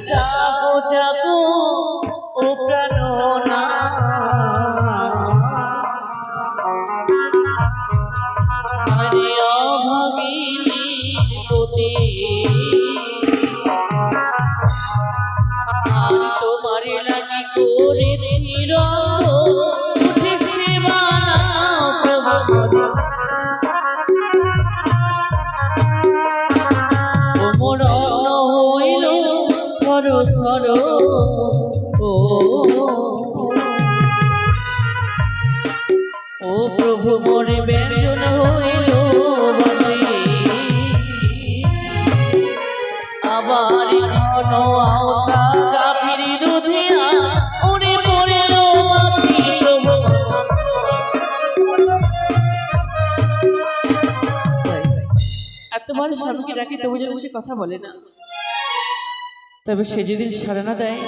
জাগো জাগো ও প্রাণনা আরে অভাগিনী পতি ও প্রভু মরে ব্যঞ্জন হইল বাসে। আবার এতবার স্বামীকে ডাকি তবু যেন সে কথা বলে না। তবে সে যেদিন সাড়া না দেয়,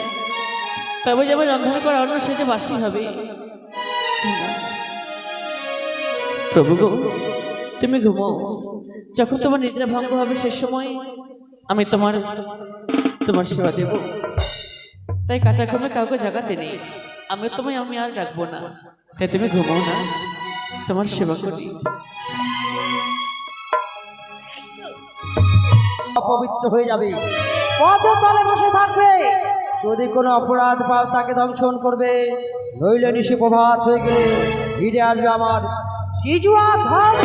তবে যেমন রন্ধন করা অন্য সে যে বাসি হবে। প্রভু গো, তুমি ঘুমো যখন তোমার নিদ্রা ভঙ্গ হবে সে সময় আমি তোমার তোমার সেবা দেব। তাই কাঁচা ঘুমে কাউকে জাগাতে নেই। আমি তোমায়, আমি আর ডাকবো না। তাই তুমি ঘুমাও না। তোমার সেবা করি। অপবিত্র হয়ে যাবে। পথের তলে বসে থাকবে। যদি কোনো অপরাধ পাও তাকে দংশন করবে নইলে নিশি প্রভাত হয়ে গেলে ফিরে আসবে আমার। সিজুয়া ধর্ম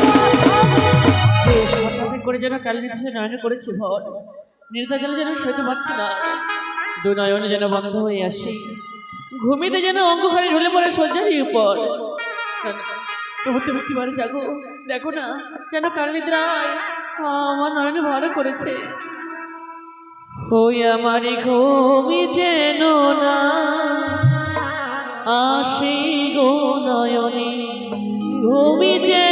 করে যেন কাল নির্দেশে নয়নে করেছে ভর নির্দা জলে যেন সইতে পারছি না। দু নয়নে যেন বন্ধ হয়ে আসে ঘুমিতে যেন অঙ্গঘরে ঢুলে পড়ে শয্যারই উপর। না, প্রভু তুমি জাগো দেখো না যেন কাল নিদ্রায় আমার নয়নে ভর করেছে। ওই আমারই ঘুমি যেন না আসি গো নয়নে। ঘুমি যেন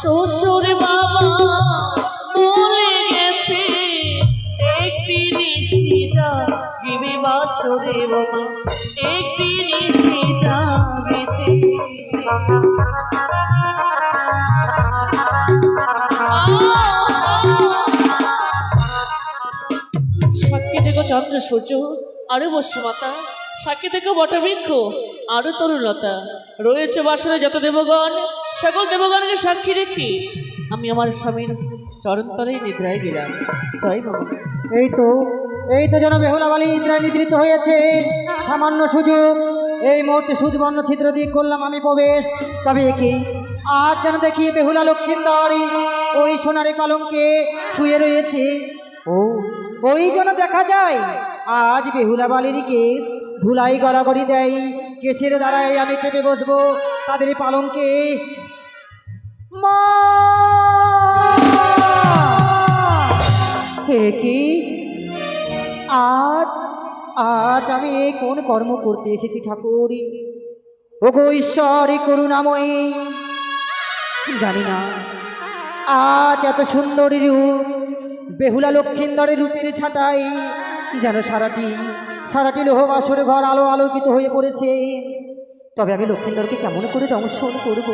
শ্বশুর বাবা বলে গেছে। একটি নিশিটা গিবি বাসরে বাবা। একটি নিশিটা গেতে সাক্ষী দেখো চন্দ্র সূর্য আরও বসুমাতা সাক্ষী দেখো বটবৃক্ষ। আরও তরুলতা রয়েছে বাসনে যত দেবগণ, সকল দেবগণকে সাক্ষী রেখে আমি আমার স্বামীর চরণতরে নিদ্রায় গেলাম। জয় বাবা এই তো এই তো যেন বেহুলা বালি ইন্দ্রায় নিদ্রিত হয়েছে। সামান্য সুযোগ, এই মুহূর্তে সুদবর্ণ ছিদ্র দিয়ে করলাম আমি প্রবেশ। তবে কি আজ যেন দেখি বেহুলা লক্ষ্মীন্দরী ওই সোনারি পালঙ্কে শুয়ে রয়েছে। ও, ওই যেন দেখা যায়, আজ বেহুলা বালির কেস ধুলাই গড়াগড়ি দেয়। কেসের দ্বারাই আমি চেপে বসবো। তাদের পালঙ্কে কি? আজ আজ আমি কোন কর্ম করতে এসেছি ঠাকুর? ও গো ঈশ্বরী করুণাময়ী। জানি না। আজ এত সুন্দরী রূপ, বেহুলা লক্ষিন্দরের রূপের ছাটাই যেন সারাটি সারাটি লোহ বাসর ঘর আলো আলোকিত হয়ে পড়েছে। তবে আমি লক্ষ্মীন্দরকে কেমন করে দংশন করব?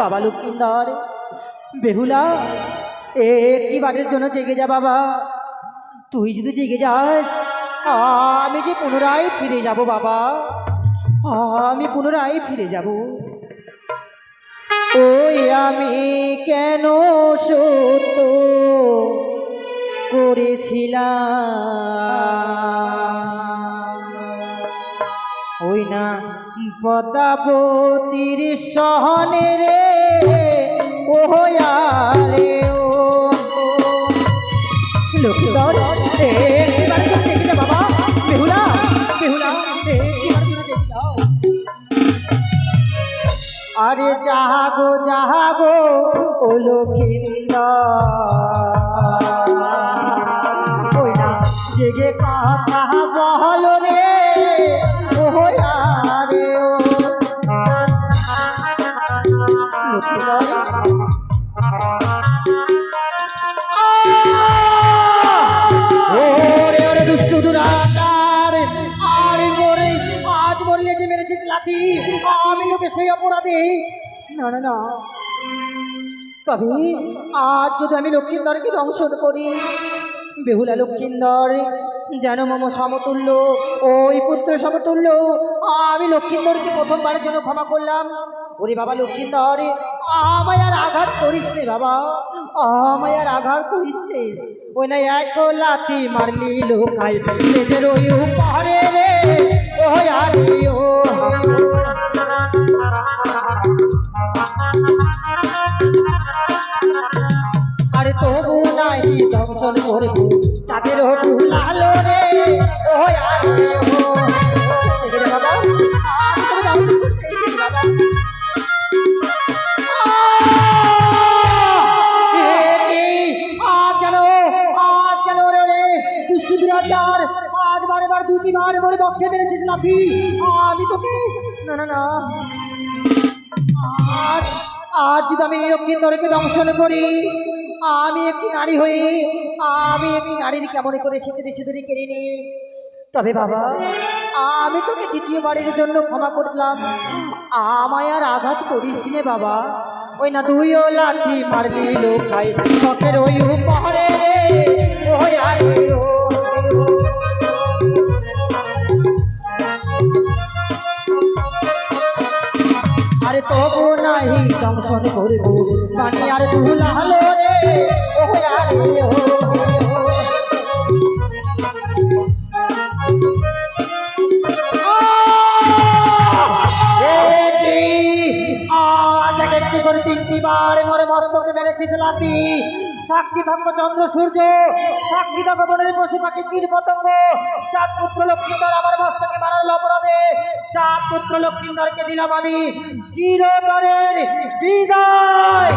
বাবা লক্ষিন্দর, বেহুলা একটি বারের জন্য জেগে যা বাবা। তুই যদি জেগে যাস, আমি যে পুনরায় ফিরে যাব বাবা। আমি পুনরায় ফিরে যাব। ওই আমি কেন সত্য? করেছিলাম। ওই না পদাবতীর সহনে রে আরে ও। লক্ষ্মীধর এ এবারে তুমি দেখে যা বাবা। বেহুলা বেহুলা এ এবারে তুমি দেখে যাও আরে জাহাগো জাহাগো ও লক্ষ্মীন্দর জেগে কথা বহল রে দুষ্টু দুরাচার, আর মরে যে মেরেছে লাথি আমি লোকে সেই অপরাধী। আজ যদি আমি লক্ষ্মীন্দরকে দংশন করি বেহুলা লক্ষ্মীন্দর যেন মম সমতুল্য ওই পুত্র সমতুল্য। আমি লক্ষ্মীন্দরকে প্রথমবারের জন্য ক্ষমা করলাম। ওরে বাবা লক্ষ্মীন্দর আমায় আর আঘাত করিস রে বাবা, আমায় আর আঘাত করিস রে ওই না এক লাথি মারলি লোকাই নিজের ওই উপরে রে। ও আরে তবু নাই দংশন করব। তাদের লালো রে ও বাবা বাবা আজ বারে বার দুটি বার মরে বক্ষে মেরেছিস লাথি আমি তোকে আজ আজ যদি আমি লক্ষ্মীন্দরকে দংশন করি আমি একটি নারী হয়ে, আমি একটি নারীর কেমন করে শীতে সিঁদুরি কেড়ে নি তবে বাবা, আমি তোকে দ্বিতীয়বারের জন্য ক্ষমা করলাম। আমায় আর আঘাত করিস নে বাবা। ওই না দুইও লাথি মারলি লোকাই চকের ওই উপরে। ওই আরে ও আরে তবু নাহি দংশন করব। করে তিনটি বার মরে মস্তকে মেরেছিস লাতি সাক্ষী থাকব চন্দ্র সূর্য সাক্ষী থাকব বনের পশু পাখি কীট পতঙ্গ চাঁদ পুত্র লক্ষ্মীধর আমার মস্তকে মারার অপরাধে চাঁদ পুত্র লক্ষ্মীধরকে দিলাম আমি চিরতরের বিদায়